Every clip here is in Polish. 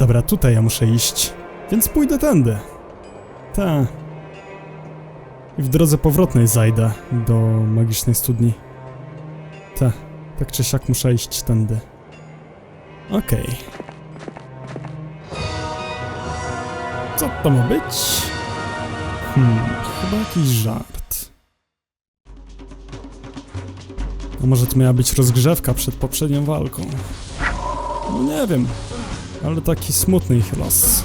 Dobra, tutaj ja muszę iść, więc pójdę tędy. Ta. I w drodze powrotnej zajdę do magicznej studni. Ta, tak czy siak muszę iść tędy. Okej. Co to ma być? Hmm, chyba jakiś żart. A może to miała być rozgrzewka przed poprzednią walką? No nie wiem, ale taki smutny ich los.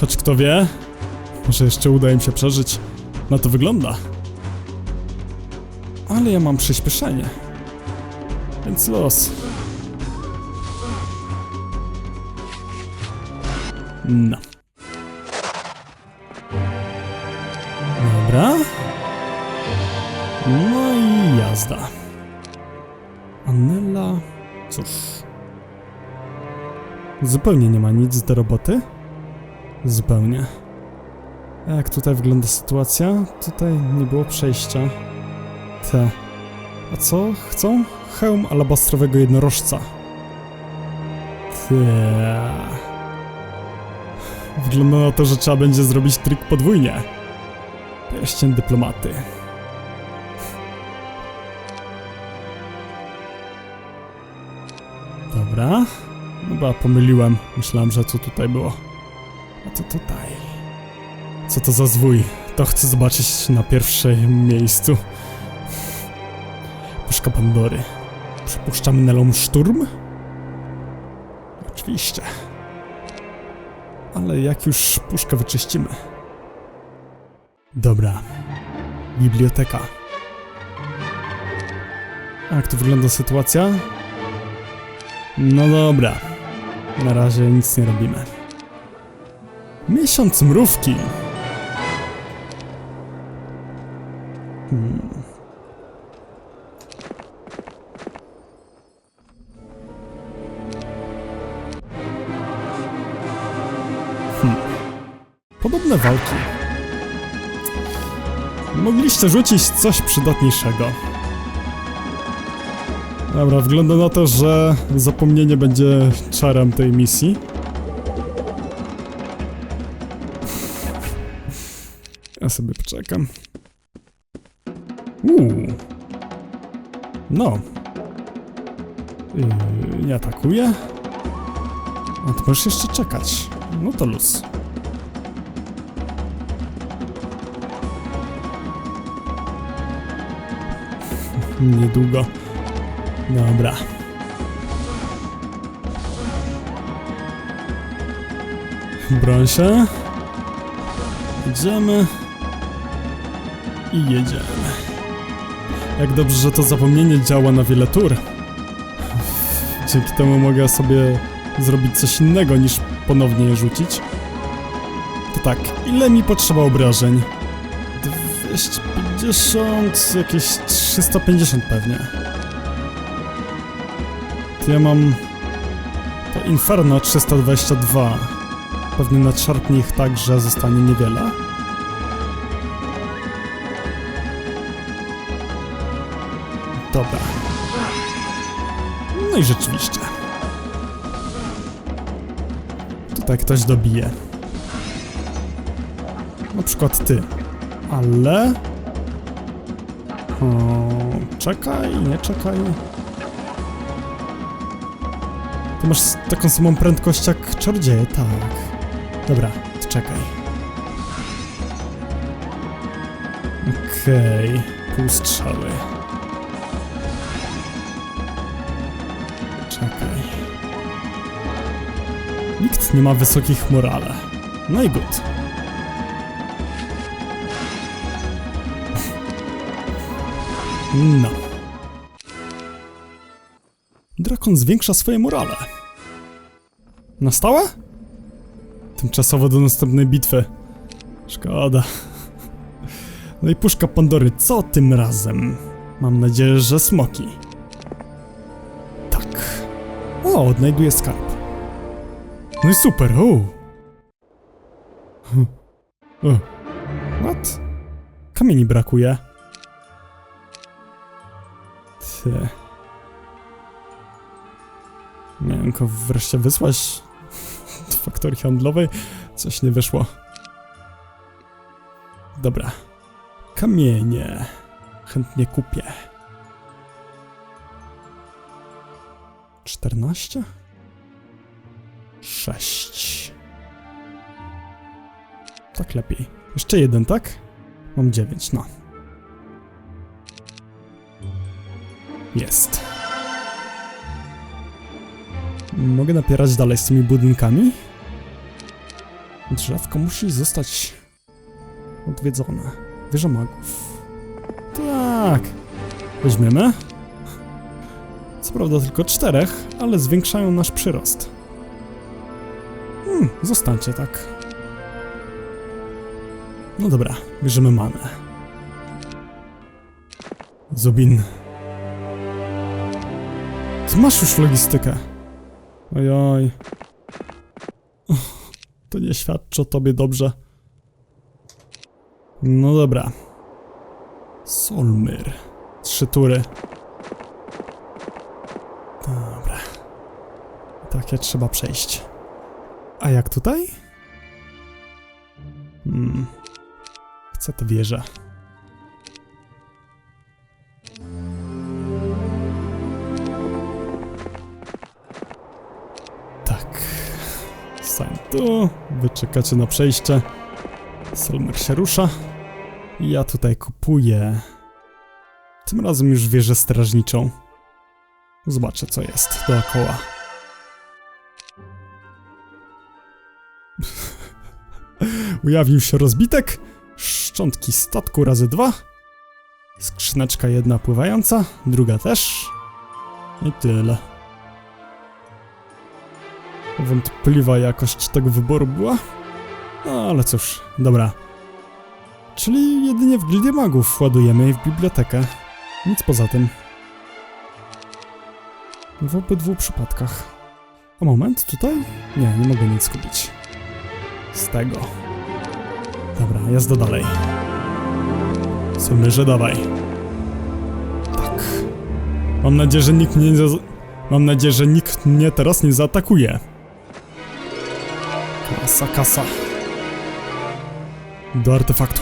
Choć kto wie, może jeszcze uda im się przeżyć. Na to wygląda. Ale ja mam przyspieszenie. Więc los. No. Zupełnie nie ma nic do roboty? Zupełnie. A jak tutaj wygląda sytuacja? Tutaj nie było przejścia. Te. A co chcą? Hełm alabastrowego jednorożca. Te. Wygląda na to, że trzeba będzie zrobić trik podwójnie. Pierścień dyplomaty. Chyba pomyliłem. Myślałem, że co tutaj było. A to tutaj. Co to za zwój? To chcę zobaczyć na pierwszym miejscu. Puszka Pandory. Przypuszczamy Nelą szturm? Oczywiście. Ale jak już puszkę wyczyścimy. Dobra. Biblioteka. Jak tu wygląda sytuacja? No dobra. Na razie nic nie robimy. Miesiąc mrówki. Hmm. Hmm. Podobne walki. Mogliście rzucić coś przydatniejszego. Dobra, wygląda na to, że zapomnienie będzie czarem tej misji. Ja sobie poczekam. Uuu. No. Yy, nie atakuje? A to możesz jeszcze czekać. No to luz. Niedługo. Dobra. Broń się. Idziemy. I jedziemy. Jak dobrze, że to zapomnienie działa na wiele tur. Dzięki temu mogę sobie zrobić coś innego niż ponownie je rzucić. To tak, ile mi potrzeba obrażeń? 250, jakieś 350 pewnie. Ja mam... To Inferno 322. Pewnie nadszarpnie ich tak, że zostanie niewiele. Dobra. No i rzeczywiście. Tutaj ktoś dobije. Na przykład ty. Ale... O, czekaj, nie czekaj. Masz taką samą prędkość jak czarodzieje, tak. Dobra, czekaj. Okej, pół strzały. Czekaj. Nikt nie ma wysokich morale. No i good. No. Zwiększa swoje morale. Na stałe? Tymczasowo do następnej bitwy. Szkoda. No i puszka Pandory, co tym razem? Mam nadzieję, że smoki. Tak. O, odnajduję skarb. No i super, o. Hm. What? Kamieni brakuje. Ty. Miałem go wreszcie wysłać faktorii handlowej. Coś nie wyszło. Dobra. Kamienie. Chętnie kupię. 14? 6. Tak lepiej. Jeszcze jeden, tak? Mam 9, no. Jest. Mogę napierać dalej z tymi budynkami? Drzewko musi zostać odwiedzone. Wieża magów. Tak. Weźmiemy. Co prawda tylko czterech, ale zwiększają nasz przyrost. Hmm, zostańcie tak. No dobra, bierzemy manę. Zubin. Ty masz już logistykę. Ojoj. To nie świadczy o tobie dobrze. No dobra. Solmyr. Trzy tury. Dobra. Takie trzeba przejść. A jak tutaj? Hmm. Chcę tę wieżę. Tu. Wy czekacie na przejście. Solmer się rusza. Ja tutaj kupuję. Tym razem już wieżę strażniczą. Zobaczę, co jest dookoła. Ujawnił się rozbitek. Szczątki statku razy dwa. Skrzyneczka jedna pływająca, druga też. I tyle. Wątpliwa jakość tego wyboru była. No ale cóż, dobra. Czyli jedynie w Gildię Magów ładujemy w bibliotekę. Nic poza tym. W obydwu przypadkach. A moment, tutaj? Nie, nie mogę nic kupić. Z tego. Dobra, jazda dalej. Sumierze, dawaj. Tak. Mam nadzieję, że nikt nie... Mam nadzieję, że nikt mnie teraz nie zaatakuje. Kasa, kasa. Do artefaktu.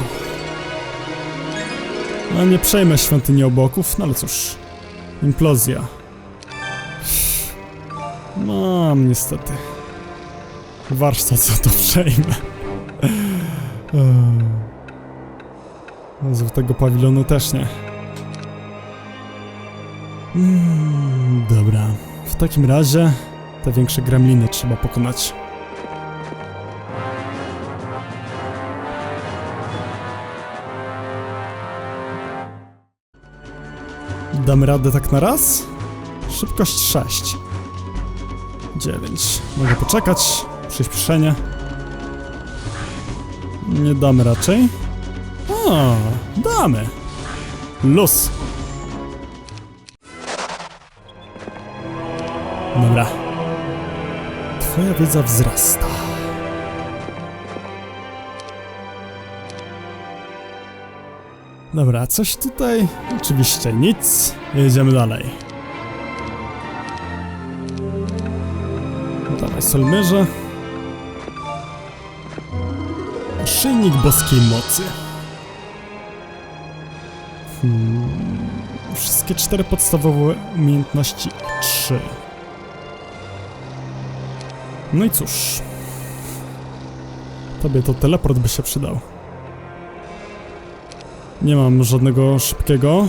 No nie przejmę świątyni obłoków, no ale cóż. Implozja. Mam niestety. Warsztat za to przejmę. Eee. Złotego pawilonu też nie. Mm, dobra. W takim razie te większe gremliny trzeba pokonać. Damy radę tak na raz? Szybkość 6. 9. Mogę poczekać. Przyspieszenie. Nie damy raczej. O, damy. Luz. Dobra. Twoja wiedza wzrasta. Dobra, coś tutaj? Oczywiście nic. Jedziemy dalej. Dawaj, Solmyrze. Szyjnik boskiej mocy. Hmm. Wszystkie cztery podstawowe umiejętności 3. No i cóż. Tobie to teleport by się przydał. Nie mam żadnego szybkiego.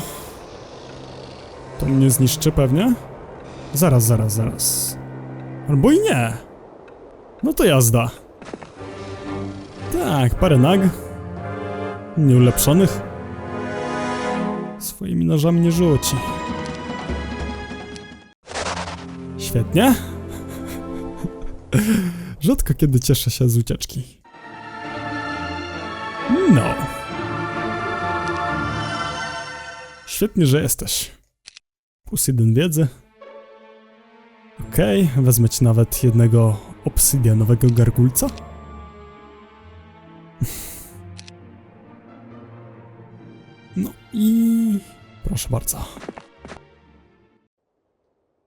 To mnie zniszczy pewnie. Zaraz, zaraz, zaraz. Albo i nie. No to jazda. Tak, parę nag. Nieulepszonych. Swoimi nożami nie rzuci. Świetnie. Rzadko kiedy cieszę się z ucieczki. Świetnie, że jesteś. Plus jeden wiedzy. Okej, wezmę ci nawet jednego obsydianowego gargulca. No i proszę bardzo.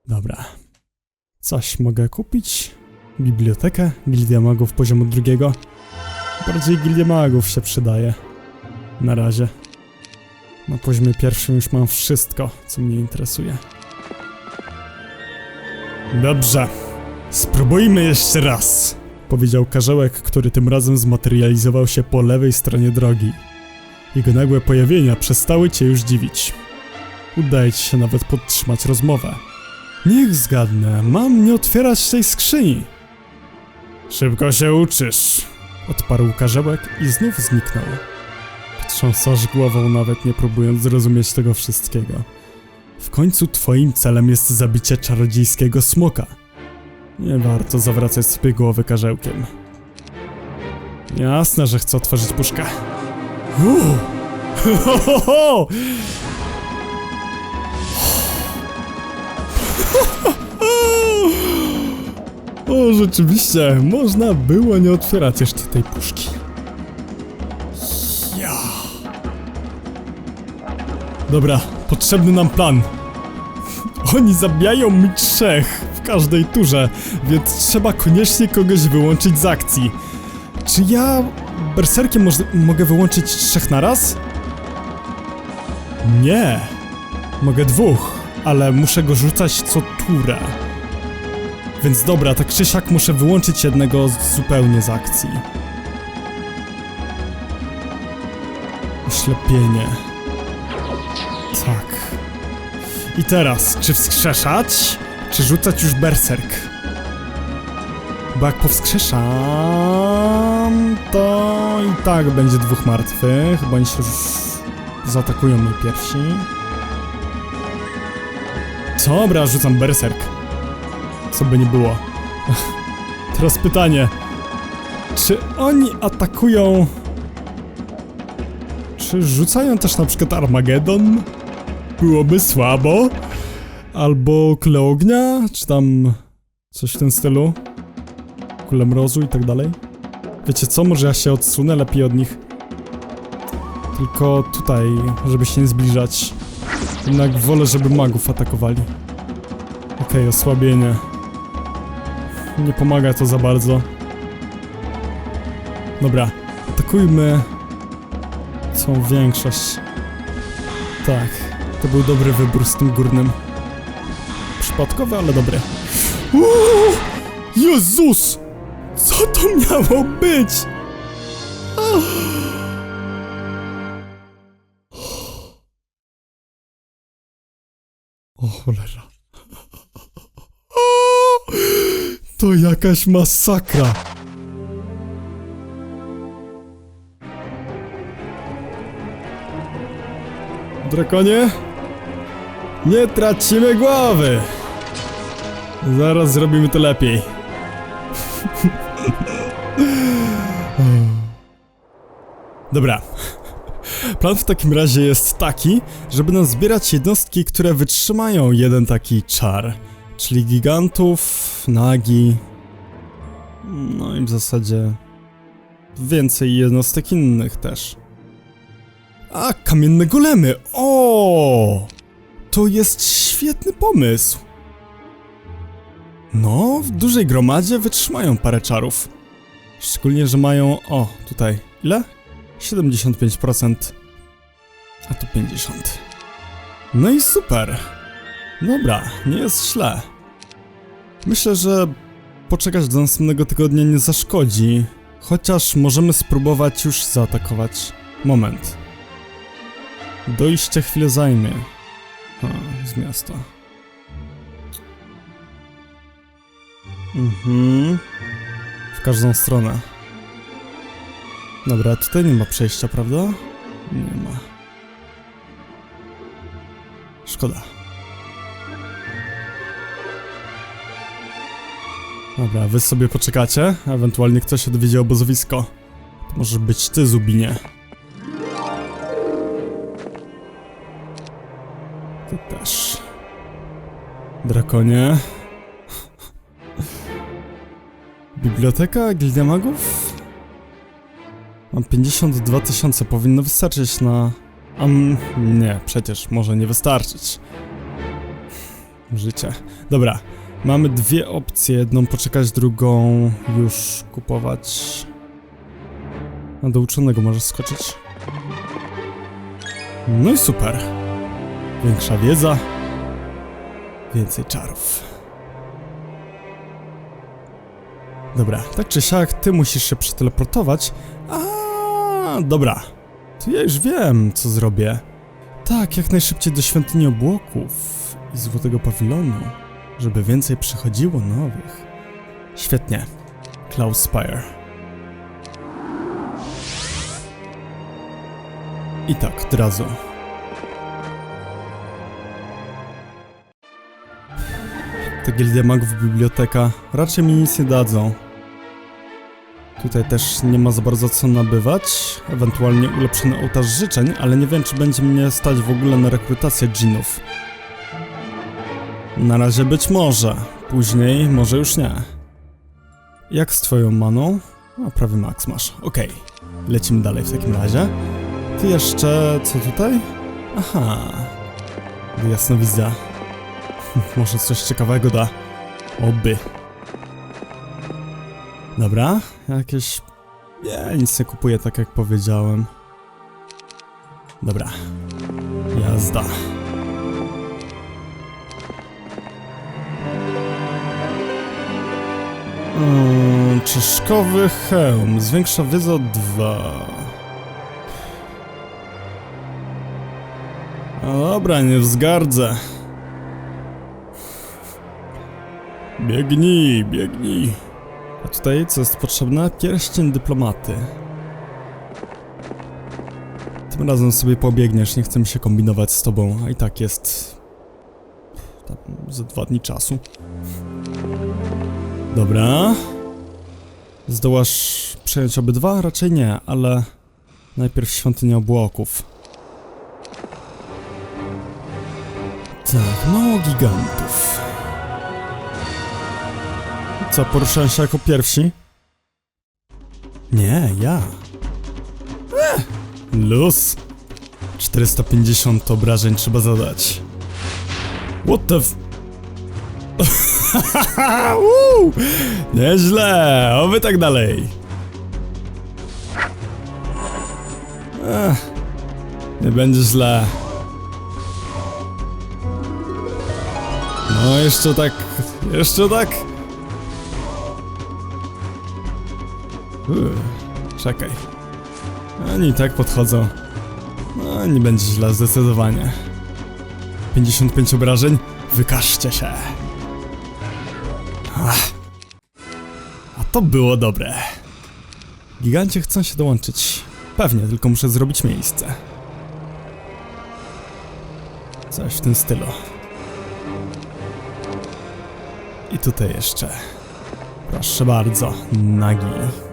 Dobra. Coś mogę kupić? Bibliotekę? Gildia Magów poziomu drugiego? Bardziej Gildia Magów się przydaje. Na razie. Na poziomie pierwszym już mam wszystko, co mnie interesuje. Dobrze. Spróbujmy jeszcze raz. Powiedział karzełek, który tym razem zmaterializował się po lewej stronie drogi. Jego nagłe pojawienia przestały cię już dziwić. Udaje ci się nawet podtrzymać rozmowę. Niech zgadnę, mam nie otwierać tej skrzyni. Szybko się uczysz, odparł karzełek i znów zniknął. Trząsasz głową, nawet nie próbując zrozumieć tego wszystkiego. W końcu twoim celem jest zabicie czarodziejskiego smoka. Nie warto zawracać sobie głowy karzełkiem. Jasne, że chcę otworzyć puszkę. O, rzeczywiście, można było nie otwierać jeszcze tej puszki. Dobra, potrzebny nam plan. Oni zabijają mi trzech w każdej turze, więc trzeba koniecznie kogoś wyłączyć z akcji. Czy ja berserkiem moż- mogę wyłączyć trzech naraz? Nie. Mogę dwóch, ale muszę go rzucać co turę. Więc dobra, tak czy siak muszę wyłączyć jednego z- zupełnie z akcji. Oślepienie. Tak. I teraz, czy wskrzeszać, czy rzucać już berserk? Bo jak powskrzeszam, to i tak będzie dwóch martwych, bo oni się zaatakują mnie pierwsi. Dobra, rzucam berserk. Co by nie było. Teraz pytanie. Czy oni atakują... Czy rzucają też na przykład Armagedon? Byłoby słabo. Albo kule ognia, czy tam coś w tym stylu. Kule mrozu i tak dalej. Wiecie co, może ja się odsunę lepiej od nich. Tylko tutaj, żeby się nie zbliżać. Jednak wolę, żeby magów atakowali. Okej, osłabienie. Nie pomaga to za bardzo. Dobra, atakujmy całą większość. Tak, to był dobry wybór z tym górnym. Przypadkowy, ale dobry. Uuu, Jezus! Co to miało być? O cholera. To jakaś masakra. Drakonie? Nie tracimy głowy. Zaraz zrobimy to lepiej. Dobra. Plan w takim razie jest taki, żeby nazbierać jednostki, które wytrzymają jeden taki czar. Czyli gigantów, nagi. No i w zasadzie więcej jednostek innych też. A, kamienne golemy! O! To jest świetny pomysł. No, w dużej gromadzie wytrzymają parę czarów. Szczególnie, że mają. O, tutaj. Ile? 75%. A tu 50%. No i super. Dobra, nie jest źle. Myślę, że poczekać do następnego tygodnia nie zaszkodzi. Chociaż możemy spróbować już zaatakować. Moment. Dojście chwilę zajmie. A, z miasta. Mhm. W każdą stronę. Dobra, tutaj nie ma przejścia, prawda? Nie ma. Szkoda. Dobra, wy sobie poczekacie, ewentualnie ktoś odwiedzie obozowisko. To może być ty, Zubinie. Też. Drakonie. Biblioteka Gildia Magów? Mam 52 tysiące, powinno wystarczyć na... Um, nie, przecież może nie wystarczyć. Życie. Dobra, Mamy dwie opcje, jedną poczekać, drugą już kupować. A do uczonego możesz skoczyć. No i super. Większa wiedza, więcej czarów. Dobra, tak czy siak, ty musisz się przeteleportować. A, dobra. To ja już wiem, co zrobię. Tak, jak najszybciej do świątyni obłoków i złotego pawilonu, żeby więcej przychodziło nowych. Świetnie. Cloud Spire. I tak, od razu. Ta gildia magów biblioteka raczej mi nic nie dadzą. Tutaj też nie ma za bardzo co nabywać, ewentualnie ulepszony ołtarz życzeń, ale nie wiem czy będzie mnie stać w ogóle na rekrutację dżinów. Na razie być może, później może już nie. Jak z twoją maną? A prawie max masz, okej. Lecimy dalej w takim razie. Ty jeszcze, co tutaj? Aha, jasno widzę. Może coś ciekawego da. Oby. Dobra, jakieś... Nie, nic nie kupuję, tak jak powiedziałem. Dobra. Jazda. Mm, Czyszkowy hełm. Zwiększa wiedzę o dwa. No dobra, nie wzgardzę. Biegnij, biegnij. A tutaj co jest potrzebne? Pierścień dyplomaty. Tym razem sobie pobiegniesz, nie chcę się kombinować z tobą, a i tak jest... Tam za dwa dni czasu. Dobra. Zdołasz przejąć obydwa? Raczej nie, ale... Najpierw świątynia obłoków. Tak, mało gigantów. Co, poruszałem się jako pierwsi? Nie, ja. Eh, luz. 450 obrażeń trzeba zadać. What the f... Uuu, Nieźle, oby tak dalej. Ech, nie będzie źle. No jeszcze tak, jeszcze tak. Uuu, czekaj. Oni i tak podchodzą. No, nie będzie źle, zdecydowanie. 55 obrażeń? Wykażcie się. Ach. A to było dobre. Gigancie chcą się dołączyć. Pewnie, tylko muszę zrobić miejsce. Coś w tym stylu. I tutaj jeszcze. Proszę bardzo, nagi.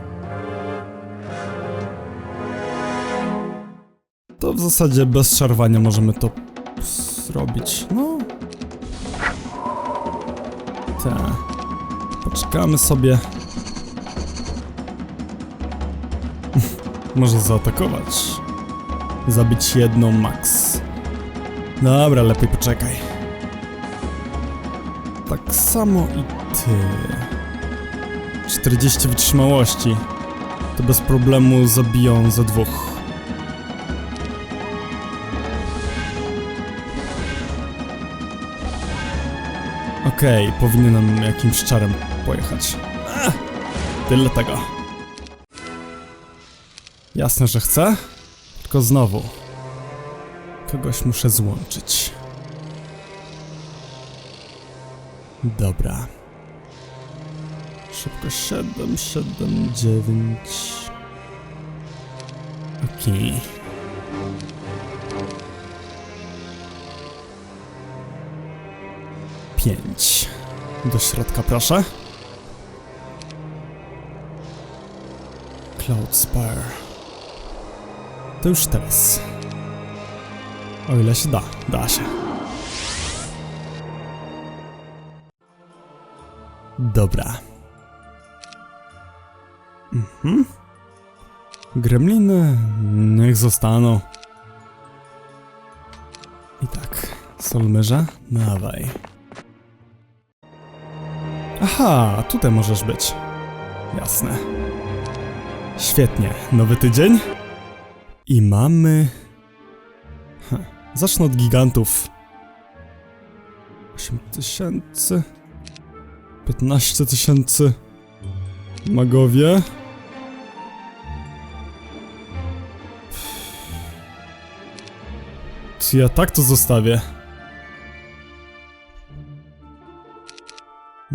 W zasadzie bez szarwania możemy to zrobić. No. Tak. Poczekamy sobie. Może zaatakować. Zabić jedną max. Dobra, lepiej poczekaj. Tak samo i ty. 40 wytrzymałości. To bez problemu zabiją za dwóch. Okej, powinienem jakimś czarem pojechać. Ech, tyle tego. Jasne, że chcę. Tylko znowu. Kogoś muszę złączyć. Dobra. Szybko 7, 7, 9. Okej. Pięć. Do środka, proszę. Cloud Spire. To już teraz. O ile się da, da się. Dobra. Mhm. Gremliny niech zostaną. I tak, Solmyrza, dawaj. Aha, tutaj możesz być. Jasne. Świetnie. Nowy tydzień? I mamy... Ha, zacznę od gigantów. 8 tysięcy... 15 tysięcy... Magowie... Czy ja tak to zostawię?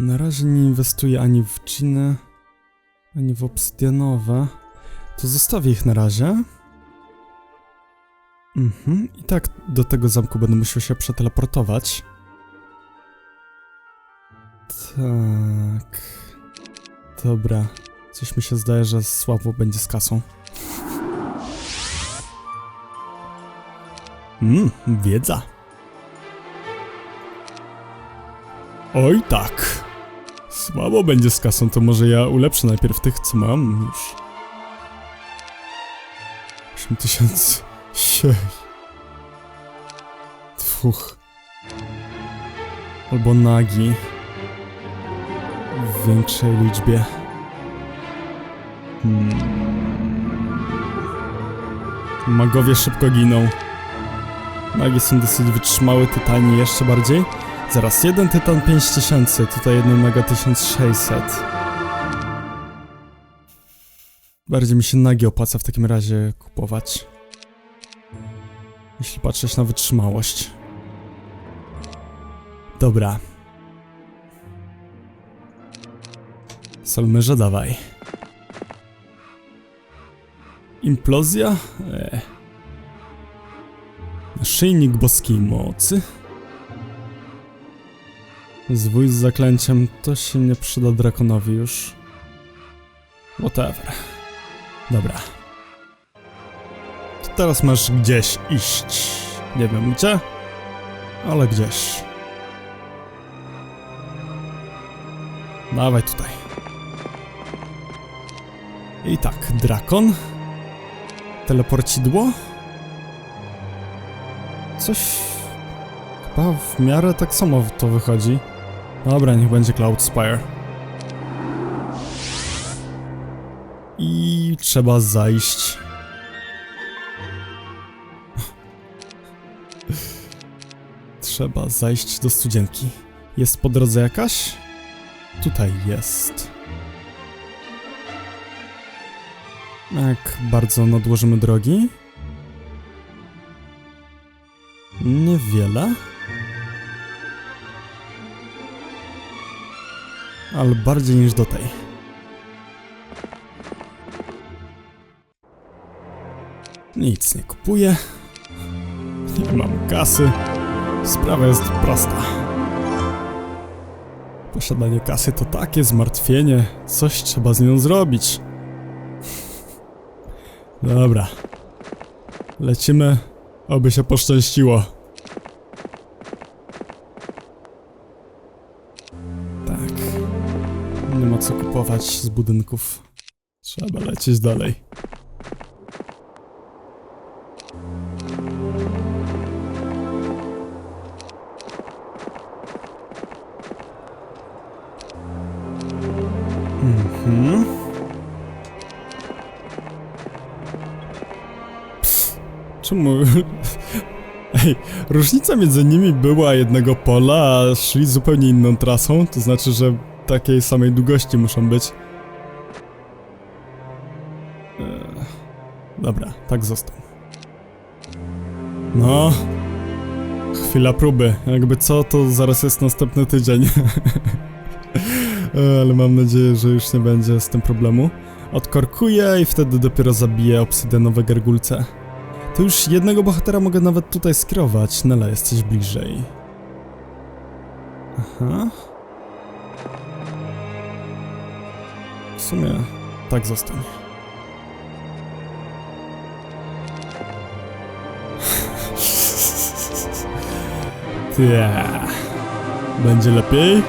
Na razie nie inwestuję ani w dżiny, ani w obsydianowe. To zostawię ich na razie. Mhm, i tak do tego zamku będę musiał się przeteleportować. Tak. Dobra. Coś mi się zdaje, że słabo będzie z kasą. Mmm, wiedza. Oj tak. Słabo będzie z kasą, to może ja ulepszę najpierw tych, co mam już. 8000. Siej. Fuch. Albo nagi. W większej liczbie. Hmm. Magowie szybko giną. Nagi są dosyć wytrzymałe, tytani jeszcze bardziej. Zaraz, jeden tytan 5000, tutaj jeden mega 1600. Bardziej mi się nagi opłaca w takim razie kupować. Jeśli patrzeć na wytrzymałość. Dobra. Solmyrze, dawaj. Implozja? Eee. Naszyjnik boskiej mocy? Zwój z zaklęciem to się nie przyda drakonowi już. Whatever. Dobra. To teraz masz gdzieś iść. Nie wiem gdzie, ale gdzieś. Dawaj tutaj. I tak, drakon. Teleporcidło. Coś Chyba w miarę tak samo to wychodzi. Dobra, niech będzie Cloud Spire. I trzeba zajść. Trzeba zajść do studzienki. Jest po drodze jakaś? Tutaj jest. Jak bardzo nadłożymy drogi? Niewiele. Ale bardziej niż do tej. Nic nie kupuję. Nie mam kasy. Sprawa jest prosta. Posiadanie kasy to takie zmartwienie. Coś trzeba z nią zrobić. Dobra. Lecimy, oby się poszczęściło. Co kupować z budynków. Trzeba lecieć dalej. Mhm. Czemu... Ej, różnica między nimi była jednego pola, a szli zupełnie inną trasą, to znaczy, że takiej samej długości muszą być. Eee, dobra, tak został. No. Chwila próby. Jakby co, to zaraz jest następny tydzień. Eee, Ale mam nadzieję, że już nie będzie z tym problemu. Odkorkuję i wtedy dopiero zabiję obsydianowe gargulce. To już jednego bohatera mogę nawet tutaj skierować. Nela, jesteś bliżej. Aha. W sumie tak zostań. Tie. Będzie lepiej?